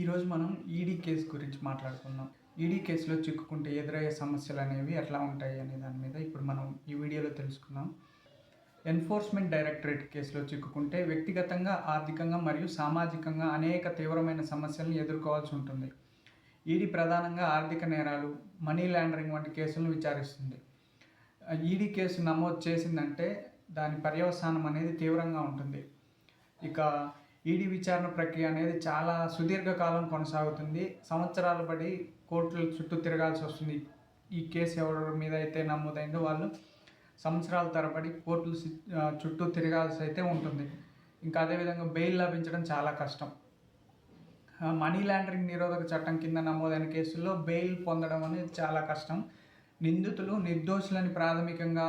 ఈరోజు మనం ED case గురించి మాట్లాడుకుందాం. ఈడీ కేసులో చిక్కుకుంటే ఎదురయ్యే సమస్యలు అనేవి ఎట్లా ఉంటాయి అనే దాని మీద ఇప్పుడు మనం ఈ వీడియోలో తెలుసుకుందాం. ఎన్ఫోర్స్మెంట్ డైరెక్టరేట్ కేసులో చిక్కుకుంటే వ్యక్తిగతంగా ఆర్థికంగా మరియు సామాజికంగా అనేక తీవ్రమైన సమస్యలను ఎదుర్కోవాల్సి ఉంటుంది. ఈడీ ప్రధానంగా ఆర్థిక నేరాలు మనీ లాండరింగ్ వంటి కేసులను విచారిస్తుంది. ఈడీ కేసు నమోదు చేసిందంటే దాని పర్యవసానం అనేది తీవ్రంగా ఉంటుంది. ఇక ఈడీ విచారణ ప్రక్రియ అనేది చాలా సుదీర్ఘకాలం కొనసాగుతుంది. సంవత్సరాల బడి కోర్టుల చుట్టూ తిరగాల్సి వస్తుంది. ఈ కేసు ఎవరి మీద అయితే నమోదైందో వాళ్ళు సంవత్సరాల తరబడి కోర్టుల చుట్టూ తిరగాల్సి అయితే ఉంటుంది. ఇంకా అదేవిధంగా బెయిల్ లభించడం చాలా కష్టం. మనీ లాండరింగ్ నిరోధక చట్టం కింద నమోదైన కేసుల్లో బెయిల్ పొందడం అనేది చాలా కష్టం. నిందితులు నిర్దోషులని ప్రాథమికంగా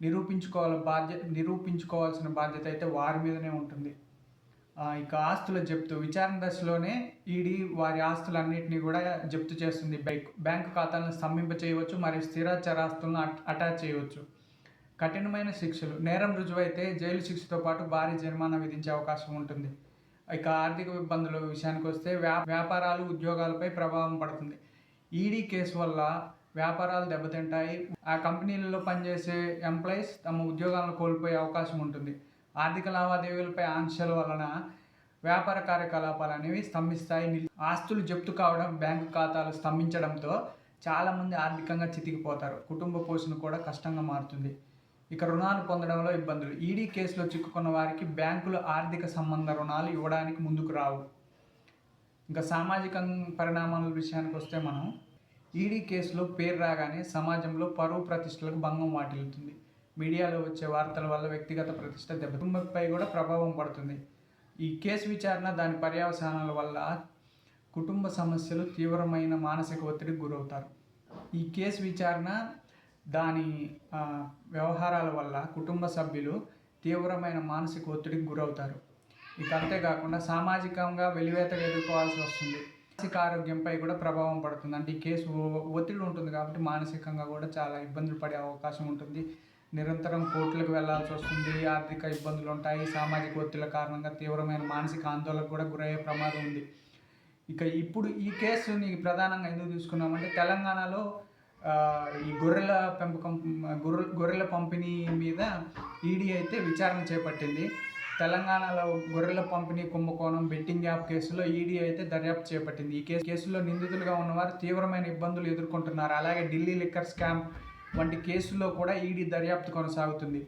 నిరూపించుకోవాల బాధ్యత నిరూపించుకోవాల్సిన బాధ్యత అయితే వారి మీదనే ఉంటుంది. ఇక ఆస్తులు జప్తు విచారణ దశలోనే ఈడీ వారి ఆస్తులన్నింటినీ కూడా జప్తు చేస్తుంది. బ్యాంక్ బ్యాంకు ఖాతాలను స్తంభింప చేయవచ్చు మరియు స్థిర చరాస్తులను అటాచ్ చేయవచ్చు. కఠినమైన శిక్షలు. నేరం రుజువైతే జైలు శిక్షతో పాటు భారీ జరిమానా విధించే అవకాశం ఉంటుంది. ఇక ఆర్థిక ఇబ్బందుల విషయానికి వస్తే వ్యా వ్యాపారాలు ఉద్యోగాలపై ప్రభావం పడుతుంది. ఈడీ కేసు వల్ల వ్యాపారాలు దెబ్బతింటాయి. ఆ కంపెనీలలో పనిచేసే ఎంప్లాయీస్ తమ ఉద్యోగాలను కోల్పోయే అవకాశం ఉంటుంది. ఆర్థిక లావాదేవీలపై ఆంక్షల వలన వ్యాపార కార్యకలాపాలు అనేవి స్తంభిస్తాయి. ఆస్తులు జప్తు కావడం బ్యాంకు ఖాతాలు స్తంభించడంతో చాలామంది ఆర్థికంగా చితికిపోతారు. కుటుంబ పోషణ కూడా కష్టంగా మారుతుంది. ఇక రుణాలు పొందడంలో ఇబ్బందులు. ఈడీ కేసులో చిక్కుకున్న వారికి బ్యాంకులు ఆర్థిక సంబంధ రుణాలు ఇవ్వడానికి ముందుకు రావు. ఇంకా సామాజిక పరిణామాల విషయానికి వస్తే మనం ఈడీ కేసులో పేరు రాగానే సమాజంలో పరువు ప్రతిష్టలకు భంగం వాటిల్లుతుంది. మీడియాలో వచ్చే వార్తల వల్ల వ్యక్తిగత ప్రతిష్ట దెబ్బ కుటుంబంపై కూడా ప్రభావం పడుతుంది. ఈ కేసు విచారణ దాని పర్యవసానాల వల్ల కుటుంబ సమస్యలు తీవ్రమైన మానసిక ఒత్తిడికి గురవుతారు. ఈ కేసు విచారణ దాని వ్యవహారాల వల్ల కుటుంబ సభ్యులు తీవ్రమైన మానసిక ఒత్తిడికి గురవుతారు. ఇక అంతేకాకుండా సామాజికంగా వెలివేతగా ఎదుర్కోవాల్సి వస్తుంది. మానసిక ఆరోగ్యంపై కూడా ప్రభావం పడుతుంది. అంటే ఈ కేసు ఒత్తిడి ఉంటుంది కాబట్టి మానసికంగా కూడా చాలా ఇబ్బందులు పడే అవకాశం ఉంటుంది. నిరంతరం కోర్టులకు వెళ్ళాల్సి వస్తుంది. ఆర్థిక ఇబ్బందులు ఉంటాయి. సామాజిక ఒత్తిళ్ళ కారణంగా తీవ్రమైన మానసిక ఆందోళనకు కూడా గురయ్యే ప్రమాదం ఉంది. ఇక ఇప్పుడు ఈ కేసుని ప్రధానంగా ఎందుకు తీసుకున్నామంటే తెలంగాణలో ఈ గొర్రెల పెంపకం గొర్రె గొర్రెల పంపిణీ మీద ఈడీ అయితే విచారణ చేపట్టింది. తెలంగాణలో గొర్రెల పంపిణీ కుంభకోణం బెట్టింగ్ యాప్ కేసులో ఈడీ అయితే దర్యాప్తు చేపట్టింది. ఈ కేసు కేసులో నిందితులుగా ఉన్నవారు తీవ్రమైన ఇబ్బందులు ఎదుర్కొంటున్నారు. అలాగే ఢిల్లీ లిక్కర్ స్కామ్ వంటి కేసుల్లో కూడా ఈడీ దర్యాప్తు కొనసాగుతుంది.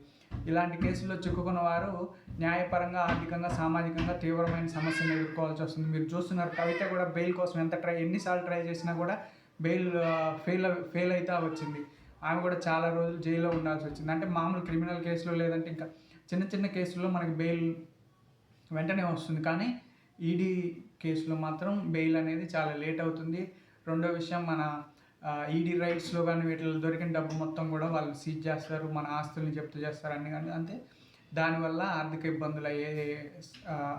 ఇలాంటి కేసుల్లో చిక్కుకున్న వారు న్యాయపరంగా ఆర్థికంగా సామాజికంగా తీవ్రమైన సమస్యను ఎదుర్కోవాల్సి వస్తుంది. మీరు చూస్తున్నారు కవిత కూడా బెయిల్ కోసం ఎంత ట్రై ఎన్నిసార్లు ట్రై చేసినా కూడా బెయిల్ ఫెయిల్ ఫెయిల్ అయితే వచ్చింది. ఆమె కూడా చాలా రోజులు జైల్లో ఉండాల్సి వచ్చింది. అంటే మామూలు క్రిమినల్ కేసులో లేదంటే ఇంకా చిన్న చిన్న కేసుల్లో మనకి బెయిల్ వెంటనే వస్తుంది. కానీ ఈడీ కేసులో మాత్రం బెయిల్ అనేది చాలా లేట్ అవుతుంది. రెండో విషయం మన ఈడీ రైట్స్లో కానీ వీటిలో దొరికిన డబ్బు మొత్తం కూడా వాళ్ళు సీజ్ చేస్తారు మన ఆస్తుల్ని జప్తు చేస్తారు అన్ని కానీ అంతే దానివల్ల ఆర్థిక ఇబ్బందులు అయ్యే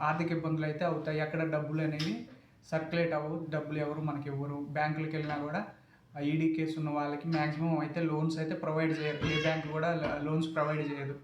ఆర్థిక ఇబ్బందులు అయితే అవుతాయి. అక్కడ డబ్బులు అనేవి సర్క్యులేట్ అవ్వవు. డబ్బులు ఎవరు మనకి ఇవ్వరు. బ్యాంకులకు వెళ్ళినా కూడా ఈడీ కేసు ఉన్న వాళ్ళకి మ్యాక్సిమం అయితే లోన్స్ అయితే ప్రొవైడ్ చేయరు. ఏ బ్యాంక్ కూడా లోన్స్ ప్రొవైడ్ చేయదు.